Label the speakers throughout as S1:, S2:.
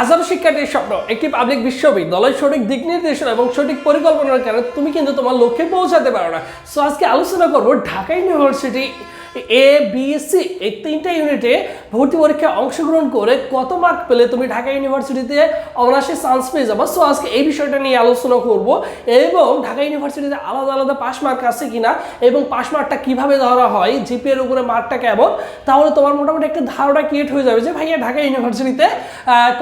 S1: হাজারো শিক্ষার্থীর স্বপ্ন, একটি পাবলিক বিশ্ববিদ্যালয় সঠিক দিক নির্দেশনা এবং সঠিক পরিকল্পনার কারণে তুমি কিন্তু তোমার লক্ষ্যে পৌঁছাতে পারো না। সো আজকে আলোচনা করব Dhaka university A B C এই তিনটা ইউনিটে ভর্তি পরীক্ষায় অংশগ্রহণ করে কত মার্ক পেলে তুমি ঢাকা ইউনিভার্সিটিতে অনার্সে চান্স পেয়ে যাব। সো আজকে এই বিষয়টা নিয়ে আলোচনা করব এবং ঢাকা ইউনিভার্সিটিতে আলাদা আলাদা পাস মার্ক আছে কিনা এবং পাস মার্কটা কীভাবে ধরা হয় জিপিএর উপরে মার্কটা কেমন, তাহলে তোমার মোটামুটি একটা ধারণা ক্রিয়েট হয়ে যাবে যে, ভাইয়া, ঢাকা ইউনিভার্সিটিতে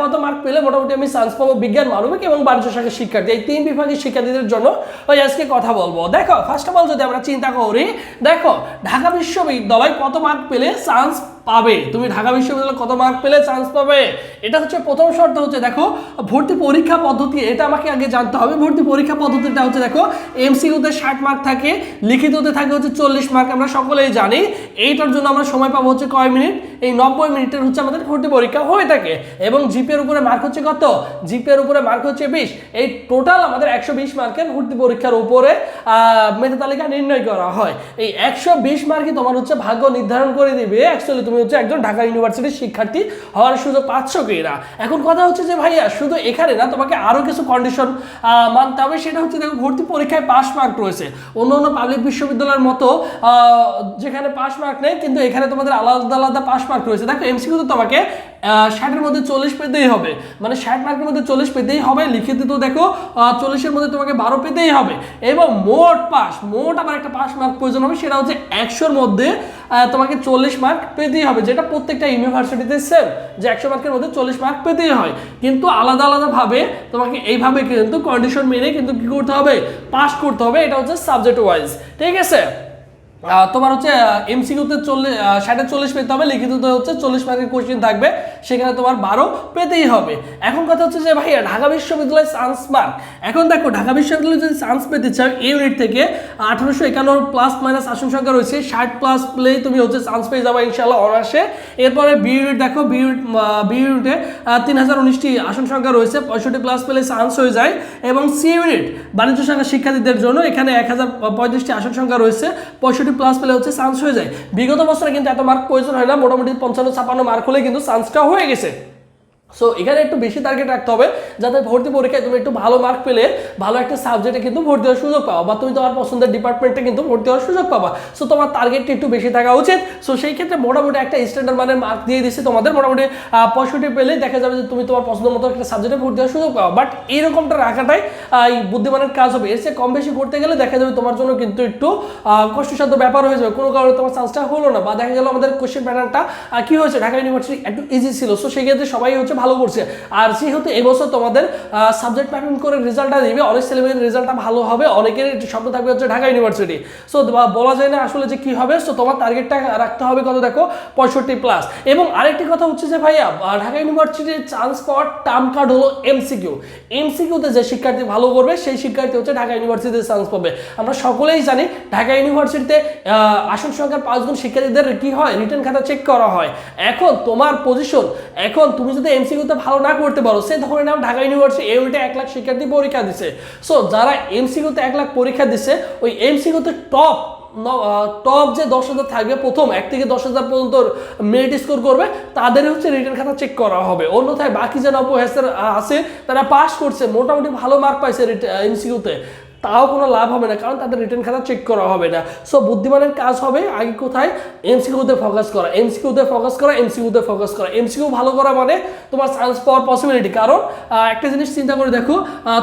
S1: কত মার্ক পেলে মোটামুটি আমি সায়েন্স পাবো, বিজ্ঞান, মানবিক এবং বাণিজ্য শাখার শিক্ষার্থী। এই তিন বিভাগের শিক্ষার্থীদের জন্য ওই আজকে কথা বলব। দেখো ফার্স্ট অফ অল যদি আমরা চিন্তা করি, দেখো, ঢাকা বিশ্ববিদ্যালয় কত মার্ক পেলে চান্স পাবে। তুমি ঢাকা বিশ্ববিদ্যালয়ে কত মার্ক পেলে? চান্স পাবে। এটা হচ্ছে প্রথম শর্ত হচ্ছে, দেখো, ভর্তি পরীক্ষা পদ্ধতি, এটা আমাকে আগে জানতে হবে। ভর্তি পরীক্ষা পদ্ধতিটা হচ্ছে, দেখো এমসিইউতে ষাট মার্ক থাকে, লিখিততে থাকে হচ্ছে চল্লিশ মার্ক আমরা সকলেই জানি। এইটার জন্য আমরা সময় পাবো হচ্ছে কয় মিনিট? এই নব্বই মিনিটের হচ্ছে আমাদের ভর্তি পরীক্ষা হয়ে থাকে। এবং জিপের উপরে মার্ক হচ্ছে কত? জিপের উপরে মার্ক হচ্ছে বিশ। এই টোটাল আমাদের একশো বিশ মার্কের ভর্তি পরীক্ষার উপরে মেধা তালিকা নির্ণয় করা হয়। এই একশো বিশ মার্কই তোমার হচ্ছে ভাগ্য নির্ধারণ করে দিবে অ্যাকচুয়ালি তুমি হচ্ছে একজন ঢাকা ইউনিভার্সিটির শিক্ষার্থী হওয়ার সুযোগ পাচ্ছ কিনা? এখন কথা হচ্ছে যে ভাইয়া, শুধু এখানে না, তোমাকে আরও কিছু কন্ডিশন মানতে হবে। সেটা হচ্ছে দেখো, ভর্তি পরীক্ষায় পাস মার্ক রয়েছে। অন্য অন্য পাবলিক বিশ্ববিদ্যালয়ের মতো যেখানে পাস মার্ক নেই, কিন্তু এখানে তোমাদের আলাদা আলাদা পাস মার্ক রয়েছে। দেখো এমসিকিউ তো তোমাকে ষাটের মধ্যে চল্লিশ পেতেই হবে। মানে ষাট মার্কের মধ্যে চল্লিশ পেতেই হবে। লিখিত তো দেখো চল্লিশের মধ্যে তোমাকে বারো পেতেই হবে। এবং মোট পাস মোট আবার একটা পাস মার্ক প্রয়োজন হবে, সেটা হচ্ছে একশোর মধ্যে তোমাকে চল্লিশ মার্ক পেতেই হবে, যেটা প্রত্যেকটা ইউনিভার্সিটিতে সেম যে একশো মার্কের মধ্যে চল্লিশ মার্ক পেতেই হয়। কিন্তু আলাদা আলাদাভাবে তোমাকে এইভাবে কিন্তু কন্ডিশন মেনে কিন্তু কি করতে হবে? পাস করতে হবে, এটা হচ্ছে সাবজেক্ট ওয়াইজ ঠিক আছে? তোমার হচ্ছে এমসিকিউতে চল্লিশ ষাটে চল্লিশ পেতে হবে লিখিততে হচ্ছে চল্লিশ মার্কের কোশ্চেন থাকবে, সেখানে তোমার বারো পেতেই হবে। এখন কথা হচ্ছে যে, ভাইয়া, ঢাকা বিশ্ববিদ্যালয় চান্স মার্ক এখন দেখো, ঢাকা বিশ্ববিদ্যালয়ে যদি চান্স পেতে চাও এই ইউনিট থেকে আঠারোশো একান্ন প্লাস মাইনাস আসন সংখ্যা রয়েছে, ষাট প্লাস প্লেই তুমি হচ্ছে চান্স পেয়ে যাবে ইনশাল্লাহ অনার্সে এরপরে বি ইউনিট দেখো বি ইউনিট বি ইউনিটে তিন হাজার উনিশটি আসন সংখ্যা রয়েছে, পঁয়ষট্টি প্লাস পেলে চান্স হয়ে যায়। এবং সি ইউনিট বাণিজ্য সংখ্যা শিক্ষার্থীদের জন্য এখানে এক হাজার পঁয়ত্রিশটি আসন সংখ্যা রয়েছে, পঁয়ষট্টি প্লাস পেলে হচ্ছে চান্স হয়ে যায়। বিগত বছরে কিন্তু এত মার্ক প্রয়োজন হয় না, মোটামুটি পঞ্চান্ন, ছাপান্ন মার্ক হলে কিন্তু চান্সটা হয়ে গেছে। সো এখানে একটু বেশি টার্গেট রাখতে হবে যাতে ভর্তি পরীক্ষায় তুমি একটু ভালো মার্ক পেলে ভালো একটা সাবজেক্টে কিন্তু ভর্তি হওয়ার সুযোগ পাবা বা তুমি তোমার পছন্দের ডিপার্টমেন্টে কিন্তু ভর্তি হওয়ার সুযোগ পাবা। সো তোমার টার্গেটটা একটু বেশি থাকা উচিত। সো সেই ক্ষেত্রে মোটামুটি একটা স্ট্যান্ডার্ড মানের মার্ক দিয়ে দিচ্ছে তোমাদের। মোটামুটি পঁয়ষট্টি পেলে দেখা যাবে যে তুমি তোমার পছন্দ মতো একটা সাবজেক্টে ভর্তি হওয়ার সুযোগ পাবা। বাট এইরকমটা রাখাটাই এই বুদ্ধিমানের কাজ হবে। এর চেয়ে কম বেশি করতে গেলে দেখা যাবে তোমার জন্য কিন্তু একটু কষ্টসাধ্য ব্যাপার হয়ে যাবে। কোনো কারণে তোমার চান্সটা হলো না বা দেখা গেল আমাদের কোশ্চেন প্যাটার্নটা কি হয়েছে? ঢাকা ইউনিভার্সিটি একটু ইজি ছিল। সো সেই ক্ষেত্রে সবাই হচ্ছে ভালো করছে। আর যেহেতু এবছর তোমাদের সাবজেক্ট প্যাটার্ন করে রেজাল্টটা দিবে। অনেক ছেলেমেয়ের রেজাল্টটা ভালো হবে। অনেকের স্বপ্ন থাকবে হচ্ছে ঢাকা ইউনিভার্সিটি সো বলা যায় না আসলে যে কি হবে। সো তোমার টার্গেটটা রাখতে হবে কত দেখো? পঁয়ষট্টি প্লাস এবং আরেকটি কথা হচ্ছে যে ভাইয়া ঢাকা ইউনিভার্সিটির চান্স পাওয়ার টার্ম কার্ড হলো এমসিকিউ এমসিকিউতে যে শিক্ষার্থী ভালো করবে, সেই শিক্ষার্থী হচ্ছে ঢাকা ইউনিভার্সিটিতে চান্স পাবে। আমরা সকলেই জানি, ঢাকা ইউনিভার্সিটিতে আসন সংখ্যার পাঁচজন শিক্ষার্থীদের কি হয়? রিটার্ন খাতা চেক করা হয়। এখন তোমার পজিশন এখন তুমি যদি এমসিকিউতে ভালো না করতে পারো সে ধরে নাও ঢাকা ইউনিভার্সিটি এই উল্টে এক লাখ শিক্ষার্থী পরীক্ষা দিছে। সো যারা এমসিকিউতে এক লাখ পরীক্ষা দিছে, ওই এমসিকিউতে টপ টপ যে দশ হাজার থাকবে, প্রথম এক থেকে দশ হাজার পর্যন্ত মেরিট স্কোর করবে, তাদের হচ্ছে রিটার্ন খাতা চেক করা হবে। অন্যথায় বাকি যে নব্বই হাজার আছে, তারা পাস করছে, মোটামুটি ভালো মার্ক পাইছে এমসিকিউতে তাও কোনো লাভ হবে না, কারণ তাদের রিটার্ন খাতা চেক করা হবে না। সো বুদ্ধিমানের কাজ হবে আগে কোথায়? এমসিকিউতে ফোকাস করা। এমসিকিউতে ফোকাস করা এমসিকিউতে ফোকাস করা। এমসিকিউ ভালো করা মানে তোমার চান্স পাওয়ার পসিবিলিটি কারণ একটা জিনিস চিন্তা করে দেখো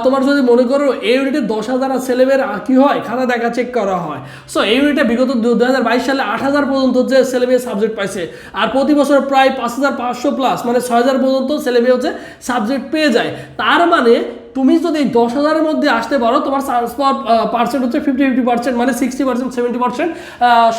S1: তোমার যদি মনে করো এই ইউনিটে দশ হাজার ছেলেমেয়ের কি হয়? খাতা দেখা চেক করা হয়। সো এই ইউনিটে বিগত দু হাজার বাইশ সালে আট হাজার পর্যন্ত যে ছেলেমেয়ে সাবজেক্ট পাইছে, আর প্রতি বছর প্রায় পাঁচ হাজার পাঁচশো প্লাস মানে ছয় হাজার পর্যন্ত ছেলেমেয়ে হচ্ছে সাবজেক্ট পেয়ে যায়। তার মানে তুমি যদি দশ হাজারের মধ্যে আসতে পারো, তোমার চান্স পাওয়ার পার্সেন্ট হচ্ছে ফিফটি ফিফটি পার্সেন্ট মানে সিক্সটি পার্সেন্ট সেভেন্টি পার্সেন্ট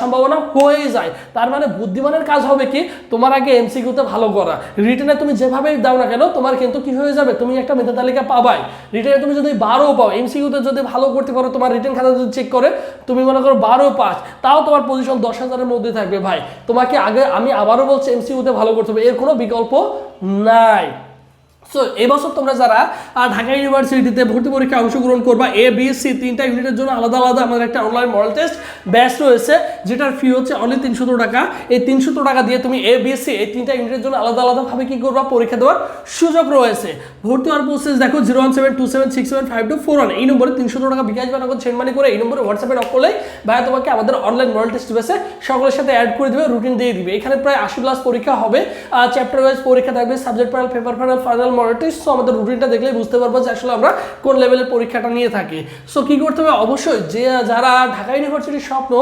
S1: সম্ভাবনা হয়ে যায়। তার মানে বুদ্ধিমানের কাজ হবে কি? তোমার আগে এমসিকিউতে ভালো করা। রিটেনে তুমি যেভাবেই দাও না কেন, তোমার কিন্তু কি হয়ে যাবে? তুমি একটা মেধা তালিকা পাবাই। রিটেনে তুমি যদি বারো পাও এমসিকিউতে যদি ভালো করতে পারো, তোমার রিটেন খাতা যদি চেক করে, তুমি মনে করো বারো পাস। তাও তোমার পজিশন দশ হাজারের মধ্যে থাকবে ভাই। তোমাকে আগে, আমি আবারও বলছি এমসিকিউতে ভালো করতে হবে। এর কোনো বিকল্প নাই। সো এবছর তোমরা যারা ঢাকা ইউনিভার্সিটিতে ভর্তি পরীক্ষায় অংশগ্রহণ করবা এ বি সি তিনটা ইউনিটের জন্য আলাদা আলাদা আমাদের একটা অনলাইন মডেল টেস্ট ব্যাচ রয়েছে, যেটার ফি হচ্ছে অনলি তিনশত টাকা। এই তিনশত টাকা দিয়ে তুমি এ বি সি এই তিনটা ইউনিটের জন্য আলাদা আলাদাভাবে কি করবা, পরীক্ষা দেওয়ার সুযোগ রয়েছে। ভর্তি হওয়ার প্রসেস দেখো zero one seven two seven six seven five two four one এই নম্বরে তিনশো টাকা বিকাশ বা নগদ সেন্ড মানি করে এই নম্বরে হোয়াটসঅ্যাপে নক করলে ভাই তোমাকে আমাদের অনলাইন মডেল টেস্ট বেসে সকলের সাথে অ্যাড করে দিবে রুটিন দিয়ে দিবে। এখানে প্রায় আশি প্লাস পরীক্ষা হবে চ্যাপ্টার ওয়াইজ পরীক্ষা থাকবে subject panel paper panel final test so আমাদের রুটিনটা দেখলেই বুঝতে পারব যে আসলে আমরা কোন লেভেলের পরীক্ষাটা নিয়ে থাকি। সো কি করতে হবে? অবশ্যই যে যারা ঢাকা ইউনিভার্সিটির স্বপ্ন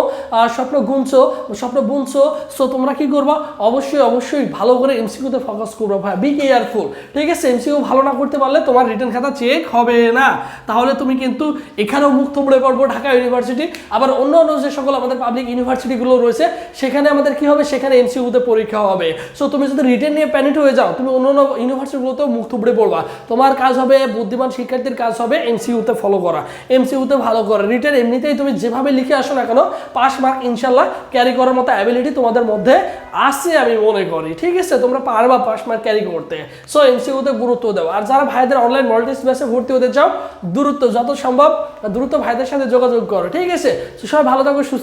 S1: স্বপ্ন গুনছো, স্বপ্ন বুনছো সো তোমরা কি করবা? অবশ্যই অবশ্যই ভালো করে এমসিকিউতে ফোকাস করব ভাই। বি কেয়ারফুল ঠিক আছে? এমসিকিউ ভালো না করতে পারলে তোমার রিটার্ন খাতা চেক হবে না। তাহলে তুমি কিন্তু এখানেও মুখ থুবড়ে পড়ব ঢাকা ইউনিভার্সিটি আবার অন্য অন্য যে সকল আমাদের পাবলিক ইউনিভার্সিটিগুলো রয়েছে, সেখানে আমাদের কি হবে? সেখানে এমসিকিউতে পরীক্ষা হবে। সো তুমি যদি রিটার্ন নিয়ে প্যানিট হয়ে যাও, তুমি অন্য অন্য ইউনিভার্সিটিগুলোতেও মুখ থুবড়ে পড়বা তোমার কাজ হবে, বুদ্ধিমান শিক্ষার্থীর কাজ হবে এমসিইউতে ফলো করা। এমসিইউতে ভালো করা রিটার্ন এমনিতেই তুমি যেভাবে লিখে আসো না কেন পাস মার্ক ইনশাল্লাহ ক্যারি করার মতো অ্যাবিলিটি তোমাদের মধ্যে আছে আমি মনে করি। ঠিক আছে? তোমরা পারবা পাশ মার্ক ক্যারি করতে। সো এমসিইউতে গুরুত্ব দাও। আর যারা ভাইদের অনলাইন মডেল টেস্ট ব্যাচে ভর্তি হতে চাও, দ্রুত, যত সম্ভব দ্রুত ভাইদের সাথে যোগাযোগ করো। ঠিক আছে? সবাই ভালো থাকো, সুস্থ